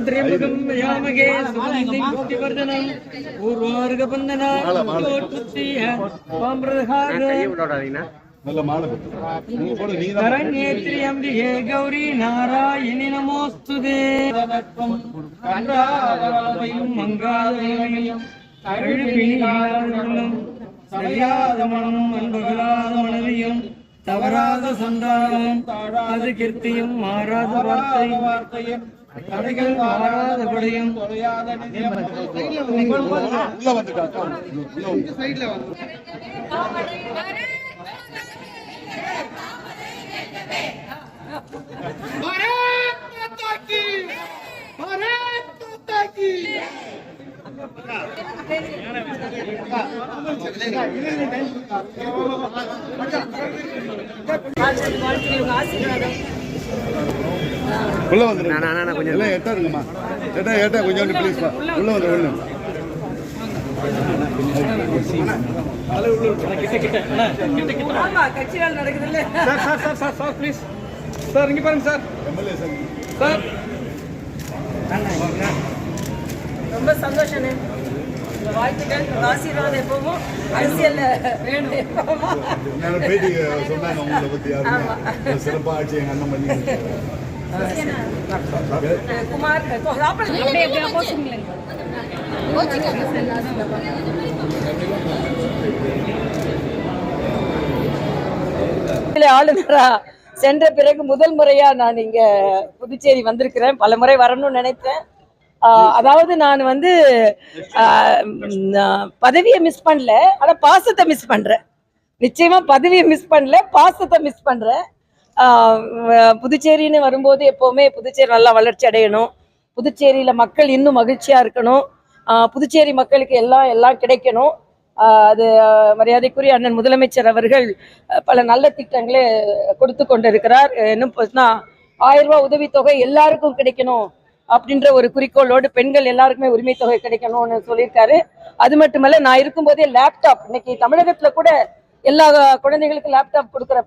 त्र्यंबकं यामगे सुगन्धिं पुष्टिवर्धनं पूर्वार्गबन्धनात्मोत्पत्तिः त्वं நல்ல மாலை போட்டு நீங்க போடு நீங்க தான் करण्येत्र्यम्बिके गौरी नारायणि नमोऽस्तु கன்றாவரையும் மங்காதையும் அழுப்பிணியாளர்களும் சரியாத மனமும் அன்பகலாத மனைவியும் தவறாத சந்தானமும் தாழாத கீர்த்தியும் மாறாத வார்த்தை வார்த்தையும் தடைகள் மாறாத படையும் தொலையாத உள்ள வந்துட்டா. உள்ள வந்து உள்ள வந்துருங்க. கொஞ்சம் எல்லாம் எட்டா இருங்கம்மா எட்டா எட்டா கொஞ்சம் ப்ளீஸ் உள்ள வந்து ஒண்ணு ஆமா கட்சிகள் நடக்குது இல்ல sir sir sir sir sir please sir இங்க பாருங்க சார். MLA sir. சார். ரொம்ப சந்தோஷம் உங்க வாழ்த்துக்கள் உங்க ஆசீர்வாதம் எப்பவும் அரசியல்ல வேணும் எப்பவும். நான் பேட்டி சொன்னாங்க உங்களை பத்தி யாருமே. சிறப்பா ஆட்சி எங்க அண்ணன் பண்ணி குமார் அப்படியே ஆளுநரா சென்ற பிறகு முதல் முறையா நான் இங்க புதுச்சேரி வந்திருக்கிறேன். பல முறை வரணும்னு நினைத்தேன். ஆஹ் அதாவது நான் வந்து ஆஹ் பதவியை மிஸ் பண்ணல. ஆனா பாசத்தை மிஸ் பண்றேன். நிச்சயமா பதவியை மிஸ் பண்ணல பாசத்தை மிஸ் பண்றேன். புதுச்சேரின்னு வரும்போது எப்போவுமே புதுச்சேரி நல்லா வளர்ச்சி அடையணும். புதுச்சேரியில் மக்கள் இன்னும் மகிழ்ச்சியாக இருக்கணும். புதுச்சேரி மக்களுக்கு எல்லாம் எல்லாம் கிடைக்கணும். அது மரியாதைக்குரிய அண்ணன் முதலமைச்சர் அவர்கள் பல நல்ல திட்டங்களை கொடுத்து கொண்டிருக்கிறார். இன்னும் பார்த்தா ஆயிரம் ரூபாய் உதவித்தொகை எல்லாருக்கும் கிடைக்கணும் அப்படின்ற ஒரு குறிக்கோளோடு பெண்கள் எல்லாருக்குமே உரிமை தொகை கிடைக்கணும்னு சொல்லியிருக்காரு. அது மட்டுமல்ல நான் இருக்கும்போதே லேப்டாப் இன்னைக்கு தமிழகத்தில் கூட எல்லா குழந்தைகளுக்கும் லேப்டாப் கொடுக்குற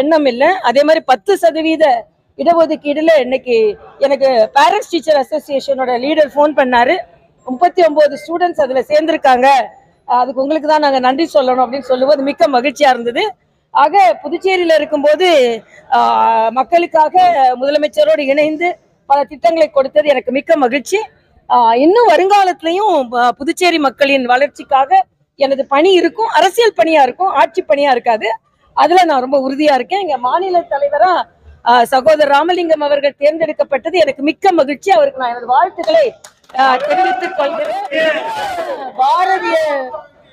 எண்ணம் இல்லை. அதே மாதிரி பத்து சதவீத இடஒதுக்கீடுல இன்னைக்கு எனக்கு பேரண்ட்ஸ் டீச்சர் அசோசியேஷனோட லீடர் ஃபோன் பண்ணாரு. முப்பத்தி ஒன்பது ஸ்டூடெண்ட்ஸ் அதுல சேர்ந்திருக்காங்க. அதுக்கு உங்களுக்கு தான் நாங்க நன்றி சொல்லணும் அப்படின்னு சொல்லும்போது மிக்க மகிழ்ச்சியா இருந்தது. ஆக புதுச்சேரியில இருக்கும்போது மக்களுக்காக முதலமைச்சரோடு இணைந்து பல திட்டங்களை கொடுத்தது எனக்கு மிக்க மகிழ்ச்சி. இன்னும் வருங்காலத்திலையும் புதுச்சேரி மக்களின் வளர்ச்சிக்காக எனது பணி இருக்கும். அரசியல் பணியா இருக்கும். ஆட்சி பணியா இருக்காது. அதுல நான் ரொம்ப உறுதியா இருக்கேன். எங்க மாநில தலைவரா ஆஹ், சகோதரர் ராமலிங்கம் அவர்கள் தேர்ந்தெடுக்கப்பட்டது எனக்கு மிக்க மகிழ்ச்சி. அவருக்கு நான் எனது வாழ்த்துக்களை ஆஹ், தெரிவித்துக் கொள்கிறேன். பாரதிய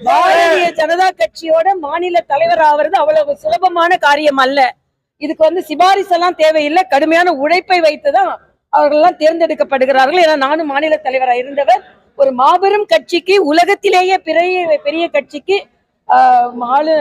பாரதிய ஜனதா கட்சியோட மாநில தலைவர் ஆவது அவ்வளவு சுலபமான காரியம் அல்ல. இதுக்கு வந்து சிபாரிசு எல்லாம் தேவையில்லை. கடுமையான உழைப்பை வைத்துதான் அவர்கள் எல்லாம் தேர்ந்தெடுக்கப்படுகிறார்கள். ஏன்னா நானும் மாநில தலைவரா இருந்தவர். ஒரு மாபெரும் கட்சிக்கு உலகத்திலேயே பெரிய பெரிய கட்சிக்கு ஆளு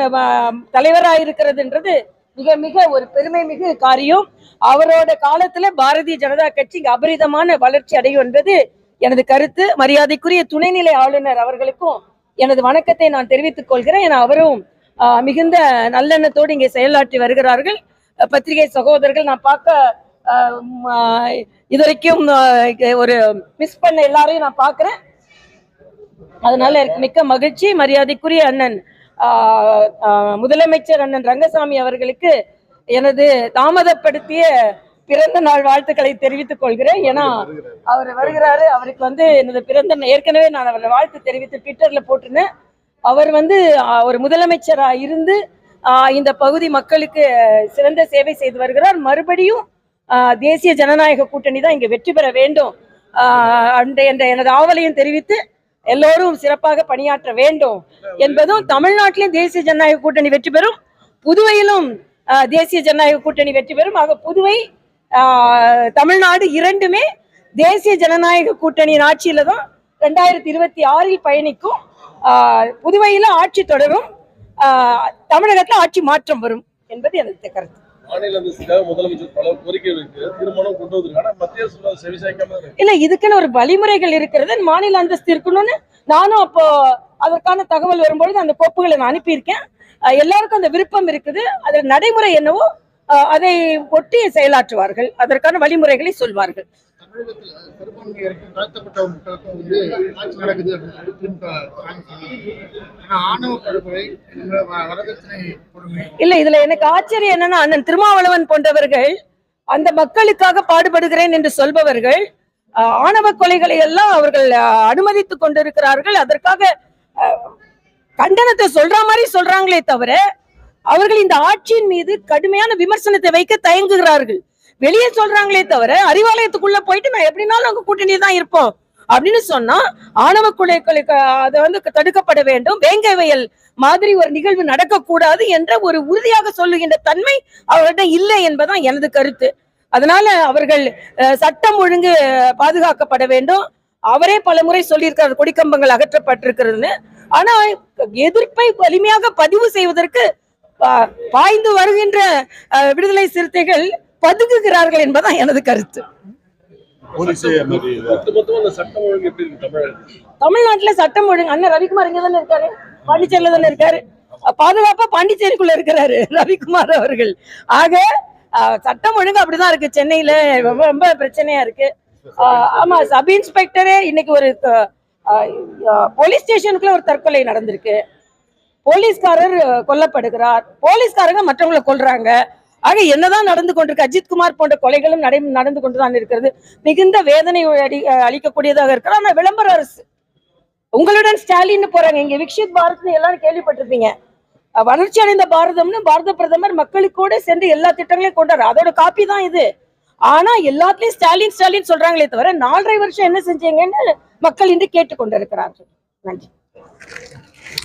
தலைவரா இருக்கிறதுன்றது மிக மிக ஒரு பெருமை மிகு காரியம். அவரோட காலத்துல பாரதிய ஜனதா கட்சி அபரிதமான வளர்ச்சி அடையும் என்பது எனது கருத்து. மரியாதைக்குரிய துணைநிலை ஆளுநர் அவர்களுக்கும் எனது வணக்கத்தை நான் தெரிவித்துக் கொள்கிறேன். என அவரும் ஆஹ், மிகுந்த நல்லெண்ணத்தோடு இங்கே செயலாற்றி வருகிறார்கள். பத்திரிகை சகோதரர்கள் நான் பார்க்க ஆஹ், இதுவரைக்கும் ஒரு மிஸ் பண்ண எல்லாரையும் நான் பார்க்கிறேன். அதனால எனக்கு மிக்க மகிழ்ச்சி. மரியாதைக்குரிய அண்ணன் முதலமைச்சர் அண்ணன் ரங்கசாமி அவர்களுக்கு எனது தாமதப்படுத்திய பிறந்த நாள் வாழ்த்துக்களை தெரிவித்துக் கொள்கிறேன். ஏன்னா அவர் வருகிறாரு அவருக்கு வந்து எனது பிறந்த ஏற்கனவே நான் அவரை வாழ்த்து தெரிவித்து ட்விட்டர்ல போட்டிருந்தேன். அவர் வந்து ஒரு முதலமைச்சரா இருந்து இந்த பகுதி மக்களுக்கு சிறந்த சேவை செய்து வருகிறார். மறுபடியும் தேசிய ஜனநாயக கூட்டணி தான் இங்கே வெற்றி பெற வேண்டும். அந்த என்ற எனது ஆவலையும் தெரிவித்து எல்லோரும் சிறப்பாக பணியாற்ற வேண்டும் என்பதும் தமிழ்நாட்டிலும் தேசிய ஜனநாயக கூட்டணி வெற்றி பெறும். புதுவையிலும் தேசிய ஜனநாயக கூட்டணி வெற்றி பெறும். ஆக புதுவை தமிழ்நாடு இரண்டுமே தேசிய ஜனநாயக கூட்டணியின் ஆட்சியில தான் ரெண்டாயிரத்தி இருபத்தி ஆறில் பயணிக்கும். புதுவையில ஆட்சி தொடரும். தமிழகத்தில் தமிழகத்துல ஆட்சி மாற்றம் வரும் என்பது எனது கருத்து. மாநில அரசுக்காக முதலமைச்சர் பல கோரிக்கை இருக்கு திருமணம் கொண்டு வந்திருக்காங்க. மத்திய அரசு செவிசாய்க்காம இல்ல இதுக்குன்னு ஒரு வழிமுறைகள் இருக்கிறது மாநில அந்தஸ்து இருக்கணும்னு நானும் அப்போ அதற்கான தகவல் வரும்பொழுது அந்த கோப்புகளை நான் அனுப்பியிருக்கேன். அஹ் எல்லாருக்கும் அந்த விருப்பம் இருக்குது. அதில் நடைமுறை என்னவோ அஹ் அதை ஒட்டி செயலாற்றுவார்கள். அதற்கான வழிமுறைகளை சொல்வார்கள். தமிழகத்தில் தாழ்த்தப்பட்ட மக்களுக்கும் வந்து ஆட்சி நடக்குது அப்படின்னு திமுக ஆனா ஆணவ படுகொலை வரதட்சணை கொடுமை. இல்ல இதுல எனக்கு ஆச்சரியம் என்னன்னா அண்ணன் திருமாவளவன் போன்றவர்கள் அந்த மக்களுக்காக பாடுபடுகிறேன் என்று சொல்பவர்கள் ஆஹ், ஆணவ கொலைகளை எல்லாம் அவர்கள் அனுமதித்துக் கொண்டிருக்கிறார்கள். அதற்காக கண்டனத்தை சொல்ற மாதிரி சொல்றாங்களே தவிர அவர்கள் இந்த ஆட்சியின் மீது கடுமையான விமர்சனத்தை வைக்க தயங்குகிறார்கள். வெளியே சொல்றாங்களே தவிர அறிவாலயத்துக்குள்ள போயிட்டு நான் எப்படினாலும் அங்க கூட்டணி தான் இருப்போம் அப்படின்னு சொன்னா ஆணவ கொலைகளை அதை வந்து தடுக்கப்பட வேண்டும். வேங்கை வயல் மாதிரி ஒரு நிகழ்வு நடக்கக்கூடாது என்ற ஒரு உறுதியாக சொல்லுகின்ற தன்மை அவர்களிடம் இல்லை என்பதுதான் எனது கருத்து. அதனால அவர்கள் அஹ், சட்டம் ஒழுங்கு பாதுகாக்கப்பட வேண்டும். அவரே பல முறை சொல்லியிருக்கிறார் கொடிக்கம்பங்கள் அகற்றப்பட்டிருக்கிறதுன்னு. ஆனா எதிர்ப்பை வலிமையாக பதிவு செய்வதற்கு பா- பாய்ந்து வருகின்ற அஹ், விடுதலை சிறுத்தைகள் பதுங்குகிறார்கள் என்பதுதான் எனது கருத்து. தமிழ்நாட்டுல சட்டம் ஒழுங்கு அண்ணன் ரவிக்குமார் இங்க தானே இருக்காரு? பாண்டிச்சேரியில தானே இருக்காரு? பாதுகாப்பா பாண்டிச்சேரிக்குள்ள இருக்கிறாரு ரவிக்குமார் அவர்கள். ஆக சட்டம் ஒழுங்கு அப்படிதான் இருக்கு சென்னையில. ரொம்ப ரொம்ப பிரச்சனையா இருக்கு. ஆமா சப் இன்ஸ்பெக்டரே இன்னைக்கு ஒரு போலீஸ் ஸ்டேஷனுக்குள்ள ஒரு தற்கொலை நடந்திருக்கு. போலீஸ்காரர் கொல்லப்படுகிறார். போலீஸ்காரங்க மற்றவங்களை கொல்றாங்க. ஆக என்னதான் நடந்து கொண்டிருக்கு அஜித் குமார் போன்ற கொலைகளும் நடை நடந்து கொண்டுதான் இருக்கிறது. மிகுந்த வேதனை அடி- அளிக்கக்கூடியதாக இருக்கிறது ஆனா விளம்பர அரசு உங்களுடன் ஸ்டாலின் போறாங்க. இங்க விக்ஷித் பாரத்னு எல்லாரும் கேள்விப்பட்டிருப்பீங்க. வளர்ச்சி அடைந்த பாரதம்னு பாரத பிரதமர் மக்களுக்கூட சென்று எல்லா திட்டங்களையும் கொண்டாரு. அதோட காப்பி தான் இது. ஆனா எல்லாத்துலயும் ஸ்டாலின் ஸ்டாலின் சொல்றாங்களே தவிர நாலரை வருஷம் என்ன செஞ்சீங்கன்னு மக்கள் இன்று கேட்டுக்கொண்டிருக்கிறார்கள். நன்றி.